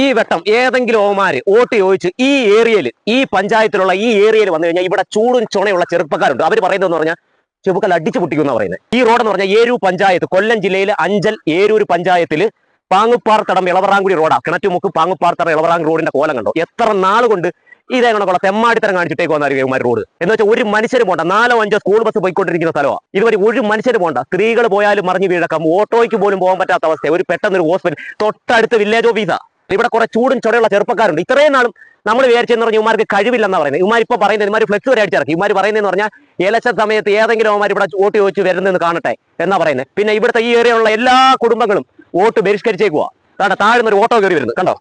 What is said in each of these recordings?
ഈ വെട്ടം ഏതെങ്കിലും ഓമാര് വോട്ട് ചോദിച്ച് ഈ ഏരിയയിൽ ഈ പഞ്ചായത്തിലുള്ള ഈ ഏരിയയിൽ വന്നു കഴിഞ്ഞാൽ ഇവിടെ ചൂടും ചുണയുള്ള ചെറുപ്പക്കാരുണ്ട്. അവർ പറയുന്നതെന്ന് പറഞ്ഞാൽ ചെറുപ്പക്കാർ അടിച്ചു പൊട്ടിക്കുന്ന പറയുന്നത്. ഈ റോഡെന്ന് പറഞ്ഞാൽ ഏരൂ പഞ്ചായത്ത് കൊല്ലം ജില്ലയിലെ അഞ്ചൽ ഏരൂർ പഞ്ചായത്തിൽ പാങ്ങുപ്പാർത്തടം ഇളവറാങ്കുടി റോഡാ. കിണറ്റുമുക്ക് പാങ്ങുപ്പാർത്തടം ഇളവറാങ്ക് റോഡിന്റെ കോലം കണ്ടോ? എത്ര നാൾ കൊണ്ട് ഇതേ കണക്കുള്ള തെമ്മാടിത്തരം കാണിച്ചിട്ടേക്ക് വന്നാൽ ഇവന്മാർ റോഡ്. എന്ന് വെച്ചാൽ ഒരു മനുഷ്യർ പോണ്ട. നാലോ അഞ്ചോ സ്കൂൾ ബസ് പോയിക്കൊണ്ടിരിക്കുന്ന സ്ഥലമാണ് ഇതുവരെ ഒരു മനുഷ്യർ പോണ്ട. സ്ത്രീകൾ പോയാലും മറിഞ്ഞു വീഴക്കാം. ഓട്ടോയ്ക്ക് പോലും പോകാൻ പറ്റാത്ത അവസ്ഥ ഒരു പെട്ടെന്ന് ഒരു ഹോസ്പിറ്റൽ തൊട്ടടുത്ത് വില്ലേജ് ഓഫീസാ ഇവിടെ കുറെ ചൂടും ചുടയുള്ള ചെറുപ്പക്കാരുണ്ട്. ഇത്രയും നാളും നമ്മൾ വിചാരിച്ചെന്ന് പറഞ്ഞാൽ ഇമാർക്ക് കഴിവില്ലെന്ന് പറയുന്നത്. ഇമാർ ഇപ്പൊ പറയുന്നത് ഇമാർ ഫ്ലെക്സ് വരെ അടിച്ചിറക്കി. ഇമാർ പറയുന്നതെന്ന് പറഞ്ഞാൽ ഇലക്ഷൻ സമയത്ത് ഏതെങ്കിലും അവന്മാർ ഇവിടെ വോട്ട് ചോദിച്ച് വരുന്നതെന്ന് കാണട്ടെ എന്നാ പറയുന്നത്. പിന്നെ ഇവിടുത്തെ ഈ ഏരിയയിലുള്ള എല്ലാ കുടുംബങ്ങളും വോട്ട് ബഹിഷ്കരിച്ചേക്കുക കാരണം താഴ്ന്ന ഒരു ഓട്ടോ കയറി വരുന്നത്. കണ്ടോ?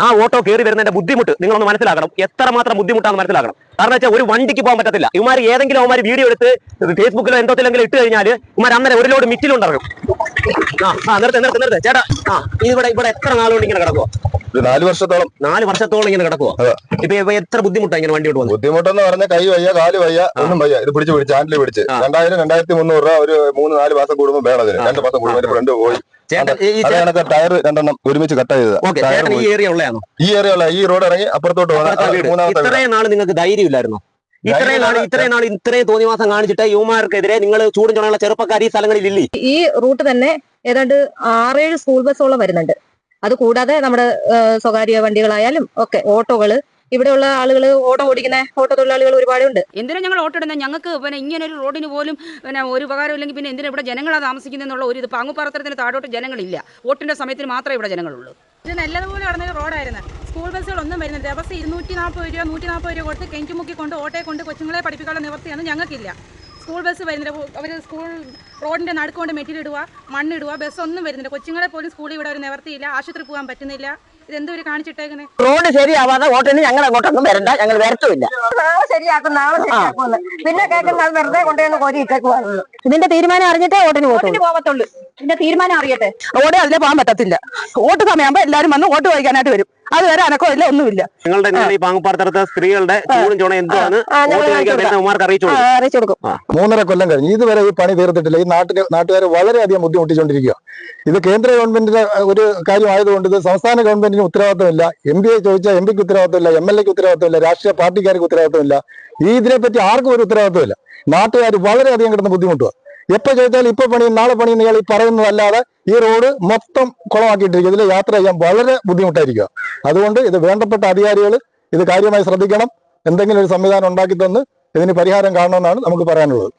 ആ ഓട്ടോ കയറി വരുന്നതിന്റെ ബുദ്ധിമുട്ട് നിങ്ങളൊന്ന് മനസ്സിലാക്കണം. എത്ര മാത്രം ബുദ്ധിമുട്ടാണെന്ന് മനസ്സിലാക്കണം. കാരണം വെച്ചാൽ ഒരു വണ്ടിക്ക് പോകാൻ പറ്റത്തില്ല. ഇമാർ ഏതെങ്കിലും അവന്മാർ വീഡിയോ എടുത്ത് ഫേസ്ബുക്കിലോ എന്തോത്തിലെങ്കിലും ഇട്ട് കഴിഞ്ഞാൽ ഇമാർ അന്നേരം ഒരു ലോഡ് മിറ്റിലുണ്ടാകും ആ നിർത്ത് നിർത്ത് നിർത്ത്. ചേട്ടാ ആ ഇവിടെ ഇവിടെ എത്ര നാളുകൊണ്ട് ഇങ്ങനെ കിടക്കുവോ? ഒരു നാല് വർഷത്തോളം. നാല് വർഷത്തോളം ഇങ്ങനെ കിടക്കുവോ. ഇപ്പൊ ഇപ്പൊ എത്ര ബുദ്ധിമുട്ടാ ഇങ്ങനെ വണ്ടി കൊണ്ട് ബുദ്ധിമുട്ടെന്ന് പറഞ്ഞ കൈ വയ്യ കാൽ വയ്യ ഒന്നും വയ്യ. ഇത് പിടിച്ച് പിടിച്ച് ഹാൻഡിൽ പിടിച്ച്. രണ്ടായിരം രണ്ടായിരത്തി മുന്നൂറ് രൂപ ഒരു മൂന്ന് നാല് മാസം കൂടുമ്പോൾ വേണം അതിന്. രണ്ട് മാസം കൂടുമ്പോൾ അതിന്റെ ഫ്രണ്ട് പോയി. ടയർ രണ്ടെണ്ണം ഒരുമിച്ച് കട്ട് ചെയ്തത്. ഈ ഏരിയ ഉള്ളതാണോ? ഈ ഏരിയ ഉള്ള ഈ റോഡ് ഇറങ്ങി അപ്പുറത്തോട്ട്. മൂന്നാമത്തെ ഇത്രയും നാൾ നിങ്ങൾക്ക് ധൈര്യമില്ലായിരുന്നു? ഇത്രയും നാൾ ഇത്രയും നാൾ ഇത്രയും തോന്നിവാസം കാണിച്ചിട്ട് യുവമാർക്കെതിരെ നിങ്ങൾ ചൂടും ചുണയുള്ള ചെറുപ്പക്കാർ ഈ സ്ഥലങ്ങളിൽ ഇല്ലേ ഈ റൂട്ട് തന്നെ ഏതാണ്ട് ആറേഴ് സ്കൂൾ ബസ്സോളം വരുന്നുണ്ട്. അത് കൂടാതെ നമ്മുടെ സ്വകാര്യ വണ്ടികളായാലും ഒക്കെ ഓട്ടോകൾ. ഇവിടെയുള്ള ആളുകൾ ഓട്ടോ ഓടിക്കുന്ന ഓട്ടോ തൊഴിലാളികൾ ഒരുപാടുണ്ട് എന്തിനാ ഞങ്ങൾ ഓട്ടോ ഇടുന്നത് ഞങ്ങൾക്ക് പിന്നെ ഇങ്ങനെ ഒരു റോഡിന് പോലും പിന്നെ ഒരു ഉപകാരം ഇല്ലെങ്കിൽ പിന്നെ എന്തിനാ ഇവിടെ ജനങ്ങളാണ് താമസിക്കുന്നതെന്നുള്ള ഒരു ഇത് പാങ്ങുപാത്രത്തിന് താഴോട്ട് ജനങ്ങളില്ല. വോട്ടിന്റെ സമയത്തിന് മാത്രമേ ഇവിടെ ജനങ്ങളുള്ളൂ. ഇത് നല്ലതുപോലെ നടന്നൊരു റോഡായിരുന്നു. സ്കൂൾ ബസ്സുകളൊന്നും വരുന്നില്ല. ദിവസം ഇരുന്നൂറ്റി നാൽപ്പത് രൂപ നൂറ്റി നാൽപ്പത് രൂപ കൊടുത്ത് കെഞ്ചുമുക്കി കൊണ്ട് ഓട്ടയെ കൊണ്ട് കൊച്ചുങ്ങളെ പഠിപ്പിക്കാനുള്ള നിവർത്തിയാണ് ഞങ്ങൾക്കില്ല. സ്കൂൾ ബസ് വരുന്നില്ല. അവർ സ്കൂൾ റോഡിന്റെ നടുക്കൊണ്ട് മെറ്റീരിയൽ ഇടുക മണ്ണിടുക ബസ്സൊന്നും വരുന്നില്ല. കൊച്ചുങ്ങളെ പോലും സ്കൂളിൽ ഇവിടെ ഒരു നിവർത്തിയില്ല ആശുപത്രി പോകാൻ പറ്റുന്നില്ല. ഇതെന്തോ ഒരു കാണിച്ചിട്ടേക്കുന്നത് റോഡ് ശരിയാവാതെ വോട്ടിന് ഞങ്ങൾ അങ്ങോട്ടൊന്നും വരണ്ട. ഞങ്ങൾ വരത്തുമില്ല. നാളെ ശരിയാക്കും നാളെ ശരിയാക്കും പിന്നെ കേൾക്കുന്നത് വെറുതെ കൊണ്ടുവന്ന് കോരി ഇട്ടേക്കുവാണ് ഇതിന്റെ തീരുമാനം അറിഞ്ഞിട്ടേ വോട്ടിന് വോട്ടിന് പോകത്തുള്ളൂ. ഇതിന്റെ തീരുമാനം അറിയട്ടെ? റോഡ് അതിലെ പോകാൻ പറ്റത്തില്ല. വോട്ട് സമയമാകുമ്പോ എല്ലാരും വന്ന് വോട്ട് വായിക്കാനായിട്ട് വരും. അതുവരെ അനക്കോ ഇല്ല ഒന്നുമില്ല. നിങ്ങളുടെ പാങ്ങപ്പാടത്തെ ഈ സ്ത്രീകളുടെ ചൂടും ചുണ എന്താണ് അറിയിച്ചു കൊടുക്കും. മൂന്നര കൊല്ലം കഴിഞ്ഞു. ഇതുവരെ ഈ പണി തീർത്തിട്ടില്ല. ഈ നാട്ടിലെ നാട്ടുകാർ വളരെയധികം ബുദ്ധിമുട്ടിച്ചുകൊണ്ടിരിക്കുക ഇത് കേന്ദ്ര ഗവൺമെന്റിന്റെ ഒരു കാര്യമായതുകൊണ്ട് ഇത് സംസ്ഥാന ഗവൺമെന്റിന് ഉത്തരവാദിത്തമില്ല എം പിയെ ചോദിച്ചാൽ എം പിക്ക് ഉത്തരവാദിത്തമില്ല എം എൽ എക്ക് ഉത്തരവാദിത്തമില്ല രാഷ്ട്രീയ പാർട്ടിക്കാർക്ക് ഉത്തരവാദിത്തമില്ല ഈ ഇതിനെപ്പറ്റി ആർക്കും ഒരു ഉത്തരവാദിത്തമില്ല നാട്ടുകാർ വളരെയധികം കിടന്ന് ബുദ്ധിമുട്ടുക എപ്പോ ചോദിച്ചാൽ ഇപ്പൊ പണിയും നാളെ പണിയും ഈ പറയുന്നതല്ലാതെ ഈ റോഡ് മൊത്തം കുളമാക്കിയിട്ടിരിക്കും. ഇതിൽ യാത്ര ചെയ്യാൻ വളരെ ബുദ്ധിമുട്ടായിരിക്കുക. അതുകൊണ്ട് ഇത് വേണ്ടപ്പെട്ട അധികാരികൾ ഇത് കാര്യമായി ശ്രദ്ധിക്കണം. എന്തെങ്കിലും ഒരു സംവിധാനം ഉണ്ടാക്കി തന്ന് ഇതിന് പരിഹാരം കാണണമെന്നാണ് നമുക്ക് പറയാനുള്ളത്.